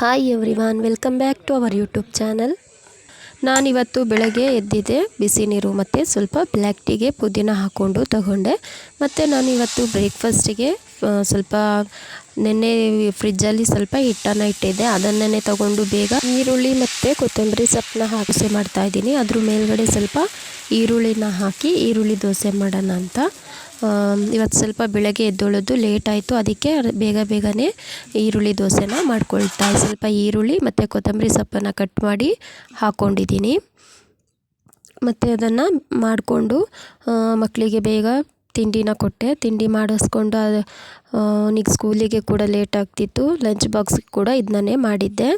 Hi everyone welcome back to our YouTube channel ನಾನಿವತ್ತು ಬೆಳಗ್ಗೆ ಎದ್ದಿದ್ದೆ, ಬಿಸಿ ನೀರು ಮತ್ತು ಸ್ವಲ್ಪ ಬ್ಲ್ಯಾಕ್ ಟೀಗೆ ಪುದೀನ ಹಾಕ್ಕೊಂಡು ತಗೊಂಡೆ. ಮತ್ತು ನಾನು ಇವತ್ತು ಬ್ರೇಕ್ಫಾಸ್ಟಿಗೆ ಸ್ವಲ್ಪ ನೆನ್ನೆ ಫ್ರಿಜ್ಜಲ್ಲಿ ಸ್ವಲ್ಪ ಹಿಟ್ಟನ್ನು ಇಟ್ಟಿದ್ದೆ. ಅದನ್ನೇ ತಗೊಂಡು ಬೇಗ ಈರುಳ್ಳಿ ಮತ್ತು ಕೊತ್ತಂಬರಿ ಸೊಪ್ಪನ್ನ ಮಾಡ್ತಾ ಮಾಡ್ತಾಯಿದ್ದೀನಿ ಅದ್ರ ಮೇಲ್ಗಡೆ ಸ್ವಲ್ಪ ಈರುಳ್ಳಿನ ಹಾಕಿ ಈರುಳ್ಳಿ ದೋಸೆ ಮಾಡೋಣ ಅಂತ. ಇವತ್ತು ಸ್ವಲ್ಪ ಬೆಳಗ್ಗೆ ಎದ್ದೊಳೋದು ಲೇಟ್ ಆಯಿತು. ಅದಕ್ಕೆ ಬೇಗ ಬೇಗನೆ ಈರುಳ್ಳಿ ದೋಸೆನ ಮಾಡ್ಕೊಳ್ತಾ ಸ್ವಲ್ಪ ಈರುಳ್ಳಿ ಮತ್ತು ಕೊತ್ತಂಬರಿ ಸೊಪ್ಪನ್ನು ಕಟ್ ಮಾಡಿ ಹಾಕ್ಕೊಂಡಿದ್ದೀನಿ ಮತ್ತು ಅದನ್ನು ಮಾಡಿಕೊಂಡು ಮಕ್ಕಳಿಗೆ ಬೇಗ ತಿಂಡಿನ ಕೊಟ್ಟೆ. ತಿಂಡಿ ಮಾಡಿಸ್ಕೊಂಡು ಅವನಿಗೆ ಸ್ಕೂಲಿಗೆ ಕೂಡ ಲೇಟ್ ಆಗ್ತಿತ್ತು. ಲಂಚ್ ಬಾಕ್ಸಿಗೆ ಕೂಡ ಇದನ್ನೇ ಮಾಡಿದ್ದೆ.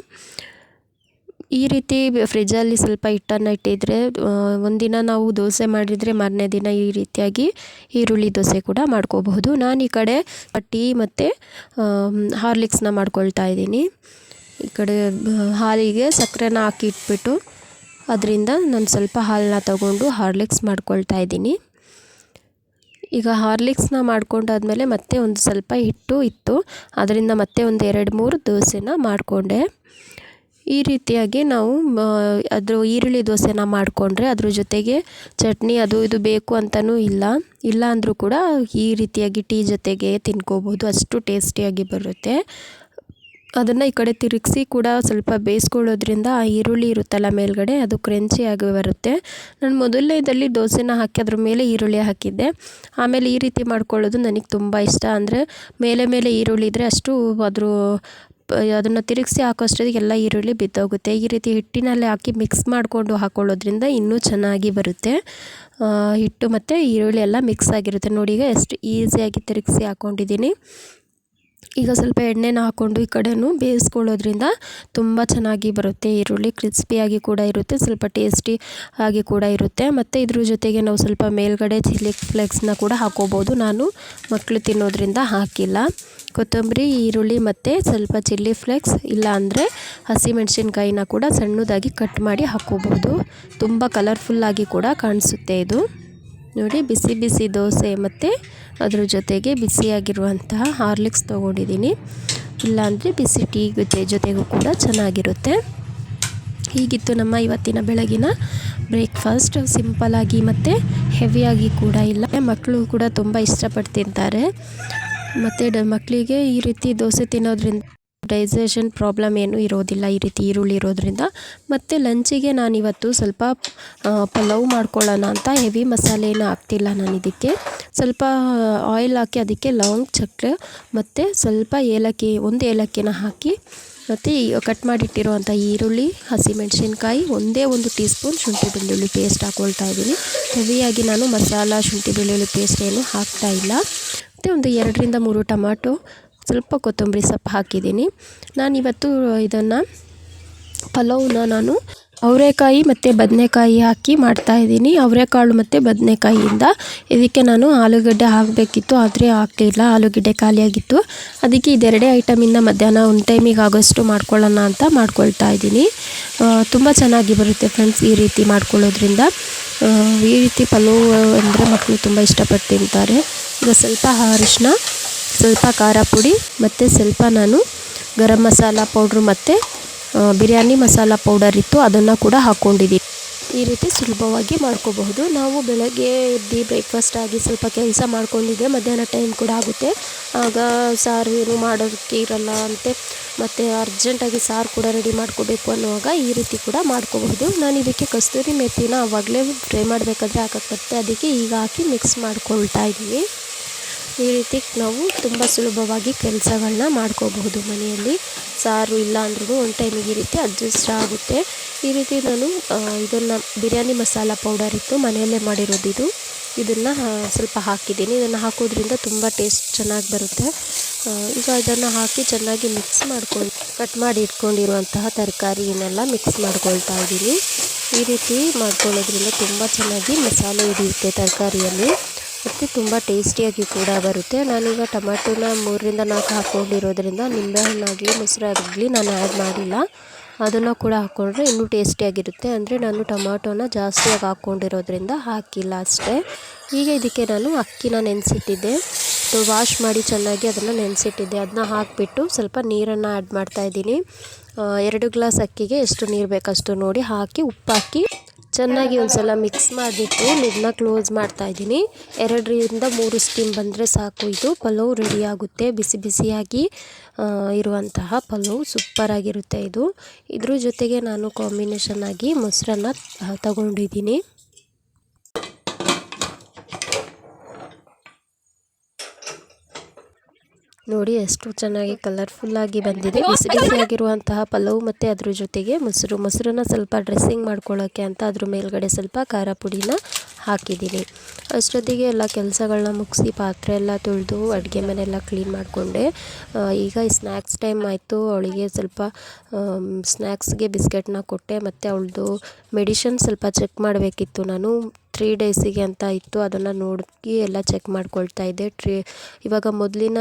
ಈ ರೀತಿ ಫ್ರಿಜ್ಜಲ್ಲಿ ಸ್ವಲ್ಪ ಹಿಟ್ಟನ್ನು ಇಟ್ಟಿದ್ರೆ ಒಂದಿನ ನಾವು ದೋಸೆ ಮಾಡಿದರೆ ಮಾರನೇ ದಿನ ಈ ರೀತಿಯಾಗಿ ಈರುಳ್ಳಿ ದೋಸೆ ಕೂಡ ಮಾಡ್ಕೋಬಹುದು. ನಾನು ಈ ಕಡೆ ಟೀ ಮತ್ತು ಹಾರ್ಲಿಕ್ಸ್ನ ಮಾಡ್ಕೊಳ್ತಾ ಇದ್ದೀನಿ. ಈ ಕಡೆ ಹಾಲಿಗೆ ಸಕ್ಕರೆನ ಹಾಕಿ ಇಟ್ಬಿಟ್ಟು, ಅದರಿಂದ ನಾನು ಸ್ವಲ್ಪ ಹಾಲನ್ನ ತಗೊಂಡು ಹಾರ್ಲಿಕ್ಸ್ ಮಾಡ್ಕೊಳ್ತಾ ಇದ್ದೀನಿ. ಈಗ ಹಾರ್ಲಿಕ್ಸ್ನ ಮಾಡ್ಕೊಂಡಾದ್ಮೇಲೆ ಮತ್ತೆ ಒಂದು ಸ್ವಲ್ಪ ಹಿಟ್ಟು ಇತ್ತು. ಅದರಿಂದ ಮತ್ತೆ ಒಂದು ಎರಡು ಮೂರು ದೋಸೆನ ಮಾಡಿಕೊಂಡೆ. ಈ ರೀತಿಯಾಗಿ ನಾವು ಅದ್ರ ಈರುಳ್ಳಿ ದೋಸೆನ ಮಾಡಿಕೊಂಡ್ರೆ ಅದ್ರ ಜೊತೆಗೆ ಚಟ್ನಿ ಅದು ಇದು ಬೇಕು ಅಂತಲೂ ಇಲ್ಲ. ಇಲ್ಲ ಅಂದರೂ ಕೂಡ ಈ ರೀತಿಯಾಗಿ ಟೀ ಜೊತೆಗೆ ತಿನ್ಕೋಬೋದು. ಅಷ್ಟು ಟೇಸ್ಟಿಯಾಗಿ ಬರುತ್ತೆ. ಅದನ್ನು ಈ ಕಡೆ ತಿರುಗಿಸಿ ಕೂಡ ಸ್ವಲ್ಪ ಬೇಯಿಸ್ಕೊಳ್ಳೋದ್ರಿಂದ ಆ ಈರುಳ್ಳಿ ಇರುತ್ತಲ್ಲ ಮೇಲ್ಗಡೆ, ಅದು ಕ್ರಂಚಿಯಾಗಿ ಬರುತ್ತೆ. ನಾನು ಮೊದಲನೇದಲ್ಲಿ ದೋಸೆನ ಹಾಕಿ ಅದ್ರ ಮೇಲೆ ಈರುಳ್ಳಿ ಹಾಕಿದ್ದೆ. ಆಮೇಲೆ ಈ ರೀತಿ ಮಾಡ್ಕೊಳ್ಳೋದು ನನಗೆ ತುಂಬ ಇಷ್ಟ. ಅಂದರೆ ಮೇಲೆ ಮೇಲೆ ಈರುಳ್ಳಿ ಇದ್ದರೆ ಅಷ್ಟು ಅದ್ರ ಅದನ್ನು ತಿರುಗಿಸಿ ಹಾಕೋಷ್ಟೊತ್ತಿಗೆ ಎಲ್ಲ ಈರುಳ್ಳಿ ಬಿದ್ದೋಗುತ್ತೆ. ಈ ರೀತಿ ಹಿಟ್ಟಿನಲ್ಲೇ ಹಾಕಿ ಮಿಕ್ಸ್ ಮಾಡಿಕೊಂಡು ಹಾಕೊಳ್ಳೋದ್ರಿಂದ ಇನ್ನೂ ಚೆನ್ನಾಗಿ ಬರುತ್ತೆ. ಹಿಟ್ಟು ಮತ್ತು ಈರುಳ್ಳಿ ಎಲ್ಲ ಮಿಕ್ಸ್ ಆಗಿರುತ್ತೆ. ನೋಡಿ ಈಗ ಎಷ್ಟು ಈಸಿಯಾಗಿ ತಿರುಗಿಸಿ ಹಾಕ್ಕೊಂಡಿದ್ದೀನಿ ಈಗ ಸ್ವಲ್ಪ ಎಣ್ಣೆನ ಹಾಕ್ಕೊಂಡು ಈ ಕಡೆಯೂ ಬೇಯಿಸ್ಕೊಳ್ಳೋದ್ರಿಂದ ತುಂಬ ಚೆನ್ನಾಗಿ ಬರುತ್ತೆ. ಈರುಳ್ಳಿ ಕ್ರಿಸ್ಪಿಯಾಗಿ ಕೂಡ ಇರುತ್ತೆ, ಸ್ವಲ್ಪ ಟೇಸ್ಟಿ ಆಗಿ ಕೂಡ ಇರುತ್ತೆ. ಮತ್ತು ಇದ್ರ ಜೊತೆಗೆ ನಾವು ಸ್ವಲ್ಪ ಮೇಲ್ಗಡೆ ಚಿಲ್ಲಿ ಫ್ಲೆಕ್ಸ್ನ ಕೂಡ ಹಾಕೋಬೋದು. ನಾನು ಮಕ್ಕಳು ತಿನ್ನೋದ್ರಿಂದ ಹಾಕಿಲ್ಲ. ಕೊತ್ತಂಬರಿ, ಈರುಳ್ಳಿ ಮತ್ತು ಸ್ವಲ್ಪ ಚಿಲ್ಲಿ ಫ್ಲೆಕ್ಸ್ ಇಲ್ಲ ಅಂದರೆ ಹಸಿಮೆಣ್ಸಿನ್ಕಾಯಿನ ಕೂಡ ಸಣ್ಣದಾಗಿ ಕಟ್ ಮಾಡಿ ಹಾಕ್ಕೋಬೋದು ತುಂಬ ಕಲರ್ಫುಲ್ಲಾಗಿ ಕೂಡ ಕಾಣಿಸುತ್ತೆ ಇದು. ನೋಡಿ ಬಿಸಿ ಬಿಸಿ ದೋಸೆ ಮತ್ತು ಅದ್ರ ಜೊತೆಗೆ ಬಿಸಿಯಾಗಿರುವಂತಹ ಹಾರ್ಲಿಕ್ಸ್ ತೊಗೊಂಡಿದ್ದೀನಿ. ಇಲ್ಲಾಂದರೆ ಬಿಸಿ ಟೀ ಜೊತೆಗೂ ಕೂಡ ಚೆನ್ನಾಗಿರುತ್ತೆ. ಹೀಗಿತ್ತು ನಮ್ಮ ಇವತ್ತಿನ ಬೆಳಗಿನ ಬ್ರೇಕ್ಫಾಸ್ಟ್. ಸಿಂಪಲಾಗಿ ಮತ್ತು ಹೆವಿಯಾಗಿ ಕೂಡ ಇಲ್ಲ. ಮಕ್ಕಳು ಕೂಡ ತುಂಬ ಇಷ್ಟಪಟ್ಟು ತಿಂತಾರೆ. ಮತ್ತು ಮಕ್ಕಳಿಗೆ ಈ ರೀತಿ ದೋಸೆ ತಿನ್ನೋದ್ರಿಂದ ಡೈಜೆಷನ್ ಪ್ರಾಬ್ಲಮ್ ಏನೂ ಇರೋದಿಲ್ಲ, ಈ ರೀತಿ ಈರುಳ್ಳಿ ಇರೋದ್ರಿಂದ. ಮತ್ತು ಲಂಚಿಗೆ ನಾನಿವತ್ತು ಸ್ವಲ್ಪ ಪಲಾವ್ ಮಾಡ್ಕೊಳ್ಳೋಣ ಅಂತ ಹೆವಿ ಮಸಾಲೆನ ಹಾಕ್ತಿಲ್ಲ ನಾನು ಇದಕ್ಕೆ. ಸ್ವಲ್ಪ ಆಯಿಲ್ ಹಾಕಿ ಅದಕ್ಕೆ ಲವಂಗ ಚಕ್ಕೆ ಮತ್ತು ಸ್ವಲ್ಪ ಏಲಕ್ಕಿ, ಒಂದು ಏಲಕ್ಕಿನ ಹಾಕಿ ಮತ್ತು ಕಟ್ ಮಾಡಿಟ್ಟಿರುವಂಥ ಈರುಳ್ಳಿ, ಹಸಿಮೆಣಸಿನ್ಕಾಯಿ, ಒಂದೇ ಒಂದು ಟೀ ಸ್ಪೂನ್ ಶುಂಠಿ ಬೆಳ್ಳುಳ್ಳಿ ಪೇಸ್ಟ್ ಹಾಕ್ಕೊಳ್ತಾ ಇದ್ದೀನಿ. ಹೆವಿಯಾಗಿ ನಾನು ಮಸಾಲ, ಶುಂಠಿ ಬೆಳ್ಳುಳ್ಳಿ ಪೇಸ್ಟ್ ಏನು ಹಾಕ್ತಾ ಇಲ್ಲ. ಮತ್ತು ಒಂದು ಎರಡರಿಂದ ಮೂರು ಟೊಮಾಟೊ ಸ್ವಲ್ಪ ಕೊತ್ತಂಬರಿ ಸೊಪ್ಪು ಹಾಕಿದ್ದೀನಿ. ನಾನಿವತ್ತು ಇದನ್ನು ಪಲಾವ್ನ ನಾನು ಅವರೆಕಾಯಿ ಮತ್ತು ಬದನೆಕಾಯಿ ಹಾಕಿ ಮಾಡ್ತಾಯಿದ್ದೀನಿ ಅವರೆಕಾಳು ಮತ್ತು ಬದನೆಕಾಯಿಯಿಂದ. ಇದಕ್ಕೆ ನಾನು ಆಲೂಗಡ್ಡೆ ಹಾಕಬೇಕಿತ್ತು, ಆದರೆ ಹಾಕಲಿಲ್ಲ. ಆಲೂಗಡ್ಡೆ ಖಾಲಿಯಾಗಿತ್ತು. ಅದಕ್ಕೆ ಇದೆರಡೇ ಐಟಮಿಂದ ಮಧ್ಯಾಹ್ನ ಒಂದು ಟೈಮಿಗೆ ಆಗೋಷ್ಟು ಮಾಡ್ಕೊಳ್ಳೋಣ ಅಂತ ಮಾಡ್ಕೊಳ್ತಾ ಇದ್ದೀನಿ. ತುಂಬ ಚೆನ್ನಾಗಿ ಬರುತ್ತೆ ಫ್ರೆಂಡ್ಸ್ ಈ ರೀತಿ ಮಾಡ್ಕೊಳ್ಳೋದ್ರಿಂದ. ಈ ರೀತಿ ಪಲಾವ್ ಅಂದರೆ ಮಕ್ಕಳು ತುಂಬ ಇಷ್ಟಪಟ್ಟು ತಿಂತಾರೆ. ಈಗ ಸ್ವಲ್ಪ ಅರಿಶಿನ ಸ್ವಲ್ಪ ಖಾರ ಪುಡಿ ಮತ್ತು ಸ್ವಲ್ಪ ನಾನು ಗರಂ ಮಸಾಲ ಪೌಡ್ರು ಮತ್ತು ಬಿರಿಯಾನಿ ಮಸಾಲ ಪೌಡರ್ ಇತ್ತು, ಅದನ್ನು ಕೂಡ ಹಾಕ್ಕೊಂಡಿದ್ದೀನಿ ಈ ರೀತಿ ಸುಲಭವಾಗಿ ಮಾಡ್ಕೋಬಹುದು. ನಾವು ಬೆಳಗ್ಗೆ ಎದ್ದು ಬ್ರೇಕ್ಫಾಸ್ಟ್ ಆಗಿ ಸ್ವಲ್ಪ ಕೆಲಸ ಮಾಡ್ಕೊಂಡಿದ್ದೆ ಮಧ್ಯಾಹ್ನ ಟೈಮ್ ಕೂಡ ಆಗುತ್ತೆ. ಆಗ ಸಾರು ಏನು ಮಾಡೋದಕ್ಕೆ ಇರಲ್ಲ ಅಂತೆ. ಮತ್ತು ಅರ್ಜೆಂಟಾಗಿ ಸಾರು ಕೂಡ ರೆಡಿ ಮಾಡ್ಕೋಬೇಕು ಅನ್ನುವಾಗ ಈ ರೀತಿ ಕೂಡ ಮಾಡ್ಕೋಬಹುದು. ನಾನು ಇದಕ್ಕೆ ಕಸ್ತೂರಿ ಮೆಥಿನ ಆವಾಗಲೇ ಫ್ರೈ ಮಾಡಬೇಕಾದ್ರೆ ಹಾಕಕ್ಕೆ ಅದಕ್ಕೆ ಈಗ ಹಾಕಿ ಮಿಕ್ಸ್ ಮಾಡ್ಕೊಳ್ತಾ ಇದ್ದೀವಿ ಈ ರೀತಿ ನಾವು ತುಂಬ ಸುಲಭವಾಗಿ ಕೆಲಸಗಳನ್ನ ಮಾಡ್ಕೋಬಹುದು ಮನೆಯಲ್ಲಿ. ಸಾರು ಇಲ್ಲ ಅಂದ್ರೂ ಒಂದು ಟೈಮಿಗೆ ಈ ರೀತಿ ಅಡ್ಜಸ್ಟ್ ಆಗುತ್ತೆ. ಈ ರೀತಿ ನಾನು ಇದನ್ನು ಬಿರಿಯಾನಿ ಮಸಾಲ ಪೌಡರ್ ಇತ್ತು ಮನೆಯಲ್ಲೇ ಮಾಡಿರೋದು ಇದು. ಇದನ್ನು ಸ್ವಲ್ಪ ಹಾಕಿದ್ದೀನಿ. ಇದನ್ನು ಹಾಕೋದ್ರಿಂದ ತುಂಬ ಟೇಸ್ಟ್ ಚೆನ್ನಾಗಿ ಬರುತ್ತೆ. ಈಗ ಇದನ್ನು ಹಾಕಿ ಚೆನ್ನಾಗಿ ಮಿಕ್ಸ್ ಮಾಡ್ಕೊಂಡು ಕಟ್ ಮಾಡಿ ಇಟ್ಕೊಂಡಿರುವಂತಹ ತರಕಾರಿಯನ್ನೆಲ್ಲ ಮಿಕ್ಸ್ ಮಾಡ್ಕೊಳ್ತಾ ಇದ್ದೀನಿ. ಈ ರೀತಿ ಮಾಡ್ಕೊಳ್ಳೋದ್ರಿಂದ ತುಂಬ ಚೆನ್ನಾಗಿ ಮಸಾಲೆ ಹಿಡಿಯುತ್ತೆ ತರಕಾರಿಯಲ್ಲಿ. ಮತ್ತು ತುಂಬ ಟೇಸ್ಟಿಯಾಗಿ ಕೂಡ ಬರುತ್ತೆ. ನಾನೀಗ ಟೊಮ್ಯಾಟೋನ ಮೂರರಿಂದ ನಾಲ್ಕು ಹಾಕ್ಕೊಂಡಿರೋದ್ರಿಂದ ನಿಂಬೆಹಣ್ಣಾಗಲಿ, ಮೊಸರಾಗಲಿ ನಾನು ಆ್ಯಡ್ ಮಾಡಿಲ್ಲ. ಅದನ್ನು ಕೂಡ ಹಾಕ್ಕೊಂಡ್ರೆ ಇನ್ನೂ ಟೇಸ್ಟಿಯಾಗಿರುತ್ತೆ. ಅಂದರೆ ನಾನು ಟೊಮ್ಯಾಟೋನ ಜಾಸ್ತಿಯಾಗಿ ಹಾಕ್ಕೊಂಡಿರೋದ್ರಿಂದ ಹಾಕಿಲ್ಲ ಅಷ್ಟೇ. ಈಗ ಇದಕ್ಕೆ ನಾನು ಅಕ್ಕಿನ ನೆನೆಸಿಟ್ಟಿದ್ದೆ. ವಾಶ್ ಮಾಡಿ ಚೆನ್ನಾಗಿ ಅದನ್ನು ನೆನೆಸಿಟ್ಟಿದ್ದೆ. ಅದನ್ನ ಹಾಕಿಬಿಟ್ಟು ಸ್ವಲ್ಪ ನೀರನ್ನು ಆ್ಯಡ್ ಮಾಡ್ತಾಯಿದ್ದೀನಿ ಎರಡು ಗ್ಲಾಸ್ ಅಕ್ಕಿಗೆ ಎಷ್ಟು ನೀರು ಬೇಕಷ್ಟು ನೋಡಿ ಹಾಕಿ, ಉಪ್ಪಾಕಿ ಚೆನ್ನಾಗಿ ಒಂದು ಸಲ ಮಿಕ್ಸ್ ಮಾಡಿಬಿಟ್ಟು ಲಿಡ್ನ ಕ್ಲೋಸ್ ಮಾಡ್ತಾ ಇದ್ದೀನಿ. ಎರಡರಿಂದ ಮೂರು ಸ್ಟೀಮ್ ಬಂದರೆ ಸಾಕು ಇದು. ಪಲಾವ್ ರೆಡಿ ಆಗುತ್ತೆ. ಬಿಸಿ ಬಿಸಿಯಾಗಿ ಇರುವಂತಹ ಪಲಾವ್ ಸೂಪರಾಗಿರುತ್ತೆ ಇದು. ಇದ್ರ ಜೊತೆಗೆ ನಾನು ಕಾಂಬಿನೇಷನ್ ಆಗಿ ಮೊಸರನ್ನ ತಗೊಂಡಿದ್ದೀನಿ. ನೋಡಿ ಎಷ್ಟು ಚೆನ್ನಾಗಿ ಕಲರ್ಫುಲ್ಲಾಗಿ ಬಂದಿದೆ. ಬಿಸಿ ಬಿಸಿಯಾಗಿರುವಂತಹ ಪಲಾವ್ ಮತ್ತು ಅದ್ರ ಜೊತೆಗೆ ಮೊಸರು. ಮೊಸರನ್ನ ಸ್ವಲ್ಪ ಡ್ರೆಸ್ಸಿಂಗ್ ಮಾಡ್ಕೊಳ್ಳೋಕ್ಕೆ ಅಂತ ಅದ್ರ ಮೇಲ್ಗಡೆ ಸ್ವಲ್ಪ ಖಾರ ಪುಡಿನ ಹಾಕಿದ್ದೀನಿ. ಅಷ್ಟೊತ್ತಿಗೆ ಎಲ್ಲ ಕೆಲಸಗಳನ್ನ ಮುಗಿಸಿ ಪಾತ್ರೆ ಎಲ್ಲ ತೊಳೆದು ಅಡುಗೆ ಮನೆಯೆಲ್ಲ ಕ್ಲೀನ್ ಮಾಡಿಕೊಂಡೆ. ಈಗ ಸ್ನ್ಯಾಕ್ಸ್ ಟೈಮ್ ಆಯಿತು. ಅವಳಿಗೆ ಸ್ವಲ್ಪ ಸ್ನ್ಯಾಕ್ಸ್ಗೆ ಬಿಸ್ಕೆಟ್ನ ಕೊಟ್ಟೆ. ಮತ್ತು ಅವಳದು ಮೆಡಿಷನ್ ಸ್ವಲ್ಪ ಚೆಕ್ ಮಾಡಬೇಕಿತ್ತು ನಾನು. ತ್ರೀ ಡೇಸಿಗೆ ಅಂತ ಇತ್ತು, ಅದನ್ನು ನೋಡಿ ಎಲ್ಲ ಚೆಕ್ ಮಾಡ್ಕೊಳ್ತಾ ಇದ್ದೆ. ಟ್ರೀ ಇವಾಗ ಮೊದಲಿನ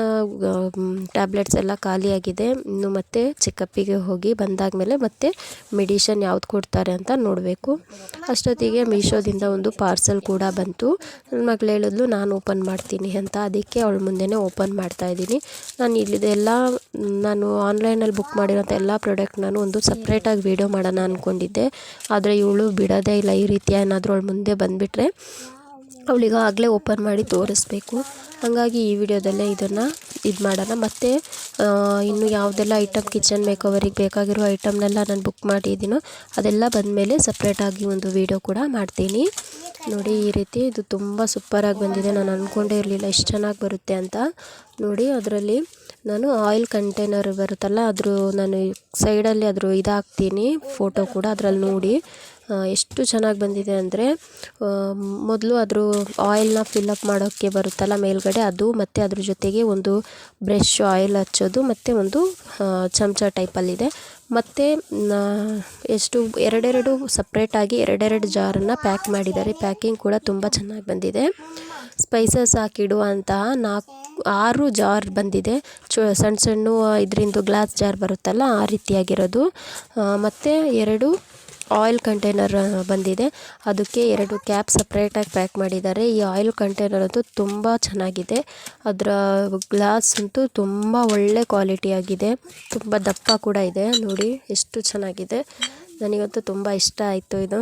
ಟ್ಯಾಬ್ಲೆಟ್ಸ್ ಎಲ್ಲ ಖಾಲಿಯಾಗಿದೆ ಇನ್ನು ಮತ್ತೆ ಚೆಕಪ್ಪಿಗೆ ಹೋಗಿ ಬಂದಾದಮೇಲೆ ಮತ್ತೆ ಮೆಡಿಷನ್ ಯಾವ್ದು ಕೊಡ್ತಾರೆ ಅಂತ ನೋಡಬೇಕು. ಅಷ್ಟೊತ್ತಿಗೆ ಮೀಶೋದಿಂದ ಒಂದು ಪಾರ್ಸಲ್ ಕೂಡ ಬಂತು. ನನ್ನ ಮಗಳು ಹೇಳಿದ್ಲು, ನಾನು ಓಪನ್ ಮಾಡ್ತೀನಿ ಅಂತ. ಅದಕ್ಕೆ ಅವಳ ಮುಂದೆನೇ ಓಪನ್ ಮಾಡ್ತಾ ಇದ್ದೀನಿ. ನಾನು ಇಲ್ಲಿದೆಲ್ಲ ನಾನು ಆನ್ಲೈನಲ್ಲಿ ಬುಕ್ ಮಾಡಿರೋಂಥ ಎಲ್ಲ ಪ್ರಾಡಕ್ಟ್ ನಾನು ಒಂದು ಸಪ್ರೇಟಾಗಿ ವೀಡಿಯೋ ಮಾಡೋಣ ಅಂದ್ಕೊಂಡಿದ್ದೆ ಆದರೆ ಇವಳು ಬಿಡೋದೇ ಇಲ್ಲ. ಈ ರೀತಿ ಏನಾದರೂ ಅವಳು ಮುಂದೆ ಬಂದುಬಿಟ್ರೆ ಅವಳಿಗೆ ಆಗಲೇ ಓಪನ್ ಮಾಡಿ ತೋರಿಸ್ಬೇಕು. ಹಾಗಾಗಿ ಈ ವಿಡಿಯೋದಲ್ಲೇ ಇದನ್ನು ಇದು ಮಾಡೋಣ. ಮತ್ತು ಇನ್ನು ಯಾವುದೆಲ್ಲ ಐಟಮ್ ಕಿಚನ್ ಮೇಕವರಿಗೆ ಬೇಕಾಗಿರೋ ಐಟಮ್ನೆಲ್ಲ ನಾನು ಬುಕ್ ಮಾಡಿದ್ದೀನೋ ಅದೆಲ್ಲ ಬಂದಮೇಲೆ ಸಪ್ರೇಟಾಗಿ ಒಂದು ವಿಡಿಯೋ ಕೂಡ ಮಾಡ್ತೀನಿ. ನೋಡಿ, ಈ ರೀತಿ ಇದು ತುಂಬ ಸೂಪರಾಗಿ ಬಂದಿದೆ. ನಾನು ಅಂದ್ಕೊಂಡೇ ಇರಲಿಲ್ಲ ಇಷ್ಟು ಚೆನ್ನಾಗಿ ಬರುತ್ತೆ ಅಂತ. ನೋಡಿ, ಅದರಲ್ಲಿ ನಾನು ಆಯಿಲ್ ಕಂಟೈನರ್ ಬರುತ್ತಲ್ಲ, ಅದ್ರ ನಾನು ಸೈಡಲ್ಲಿ ಅದ್ರ ಇದಾಗ್ತೀನಿ ಫೋಟೋ ಕೂಡ ಅದರಲ್ಲಿ ನೋಡಿ. ಎಷ್ಟು ಚೆನ್ನಾಗಿ ಬಂದಿದೆ ಅಂದರೆ ಮೊದಲು ಅದ್ರ ಆಯಿಲ್ನ ಫಿಲ್ಲಪ್ ಮಾಡೋಕ್ಕೆ ಬರುತ್ತಲ್ಲ ಮೇಲ್ಗಡೆ, ಅದು ಮತ್ತು ಅದ್ರ ಜೊತೆಗೆ ಒಂದು ಬ್ರೆಷ್ ಆಯಿಲ್ ಹಚ್ಚೋದು, ಮತ್ತು ಒಂದು ಚಮಚ ಟೈಪಲ್ಲಿದೆ ಮತ್ತು ಎಷ್ಟು, ಎರಡೆರಡು ಸಪ್ರೇಟಾಗಿ ಎರಡೆರಡು ಜಾರನ್ನು ಪ್ಯಾಕ್ ಮಾಡಿದ್ದಾರೆ. ಪ್ಯಾಕಿಂಗ್ ಕೂಡ ತುಂಬ ಚೆನ್ನಾಗಿ ಬಂದಿದೆ. ಸ್ಪೈಸಸ್ ಹಾಕಿಡುವಂತಹ ನಾಲ್ಕು ಆರು ಜಾರ್ ಬಂದಿದೆ. ಚು ಸಣ್ಣ ಸಣ್ಣ ಇದರಿಂದ ಗ್ಲಾಸ್ ಜಾರ್ ಬರುತ್ತಲ್ಲ, ಆ ರೀತಿಯಾಗಿರೋದು. ಮತ್ತು ಎರಡು ಆಯಿಲ್ ಕಂಟೈನರ್ ಬಂದಿದೆ. ಅದಕ್ಕೆ ಎರಡು ಕ್ಯಾಪ್ ಸಪ್ರೇಟಾಗಿ ಪ್ಯಾಕ್ ಮಾಡಿದ್ದಾರೆ. ಈ ಆಯಿಲ್ ಕಂಟೈನರ್ ಅಂತೂ ತುಂಬ ಚೆನ್ನಾಗಿದೆ. ಅದರ ಗ್ಲಾಸ್ ಅಂತೂ ತುಂಬ ಒಳ್ಳೆ ಕ್ವಾಲಿಟಿಯಾಗಿದೆ ತುಂಬ ದಪ್ಪ ಕೂಡ ಇದೆ. ನೋಡಿ, ಎಷ್ಟು ಚೆನ್ನಾಗಿದೆ. ನನಗಂತೂ ತುಂಬ ಇಷ್ಟ ಆಯಿತು ಇದು.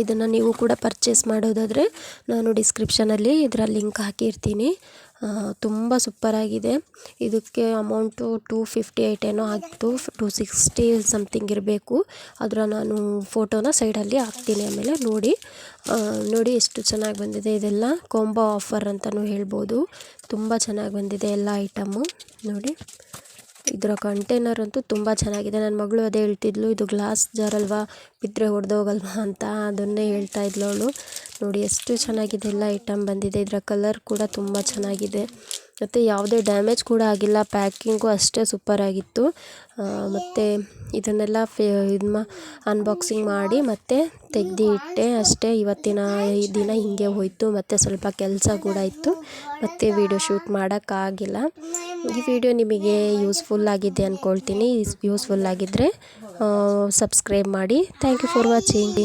ಇದನ್ನು ನೀವು ಕೂಡ ಪರ್ಚೇಸ್ ಮಾಡೋದಾದರೆ ನಾನು ಡಿಸ್ಕ್ರಿಪ್ಷನಲ್ಲಿ ಇದರ ಲಿಂಕ್ ಹಾಕಿರ್ತೀನಿ. ತುಂಬ ಸೂಪರಾಗಿದೆ. ಇದಕ್ಕೆ ಅಮೌಂಟು ಟೂ ಫಿಫ್ಟಿ ಏಯ್ಟ್ ಏನೋ ಆಗಿತ್ತು ಟೂ ಸಿಕ್ಸ್ಟಿ ಸಮ್ಥಿಂಗ್ ಇರಬೇಕು. ಅದರ ನಾನು ಫೋಟೋನ ಸೈಡಲ್ಲಿ ಹಾಕ್ತೀನಿ ಆಮೇಲೆ ನೋಡಿ. ನೋಡಿ ಎಷ್ಟು ಚೆನ್ನಾಗಿ ಬಂದಿದೆ ಇದೆಲ್ಲ. ಕೊಂಬೋ ಆಫರ್ ಅಂತಲೂ ಹೇಳ್ಬೋದು. ತುಂಬ ಚೆನ್ನಾಗಿ ಬಂದಿದೆ ಎಲ್ಲ ಐಟಮ್ಮು ನೋಡಿ. ಇದರ ಕಂಟೈನರ್ ಅಂತೂ ತುಂಬ ಚೆನ್ನಾಗಿದೆ. ನನ್ನ ಮಗಳು ಅದೇ ಹೇಳ್ತಿದ್ಲು, ಇದು ಗ್ಲಾಸ್ ಜಾರ್ ಅಲ್ವಾ? ಬಿದ್ದರೆ ಹೊಡೆದೋಗಲ್ವಾ ಅಂತ ಅದನ್ನೇ ಹೇಳ್ತಾ ಇದ್ಲು ಅವಳು. ನೋಡಿ, ಎಷ್ಟು ಚೆನ್ನಾಗಿದೆ ಎಲ್ಲ ಐಟಮ್ ಬಂದಿದೆ. ಇದರ ಕಲರ್ ಕೂಡ ತುಂಬ ಚೆನ್ನಾಗಿದೆ. ಮತ್ತು ಯಾವುದೇ ಡ್ಯಾಮೇಜ್ ಕೂಡ ಆಗಿಲ್ಲ. ಪ್ಯಾಕಿಂಗು ಅಷ್ಟೇ ಸೂಪರಾಗಿತ್ತು ಮತ್ತು ಇದನ್ನೆಲ್ಲ ಫೇ ಇದು ಅನ್ಬಾಕ್ಸಿಂಗ್ ಮಾಡಿ ಮತ್ತು ತೆಗ್ದು ಇಟ್ಟೆ. ಅಷ್ಟೇ ಇವತ್ತಿನ ದಿನ ಹೀಗೆ ಹೋಯಿತು. ಮತ್ತು ಸ್ವಲ್ಪ ಕೆಲಸ ಕೂಡ ಇತ್ತು. ಮತ್ತು ವೀಡಿಯೋ ಶೂಟ್ ಮಾಡೋಕ್ಕಾಗಿಲ್ಲ. ಈ ವಿಡಿಯೋ ನಿಮಗೆ ಯೂಸ್ಫುಲ್ ಆಗಿದೆ ಅಂದ್ಕೊಳ್ತೀನಿ ಯೂಸ್ಫುಲ್ ಆಗಿದ್ದರೆ ಸಬ್ಸ್ಕ್ರೈಬ್ ಮಾಡಿ. Thank you for watching.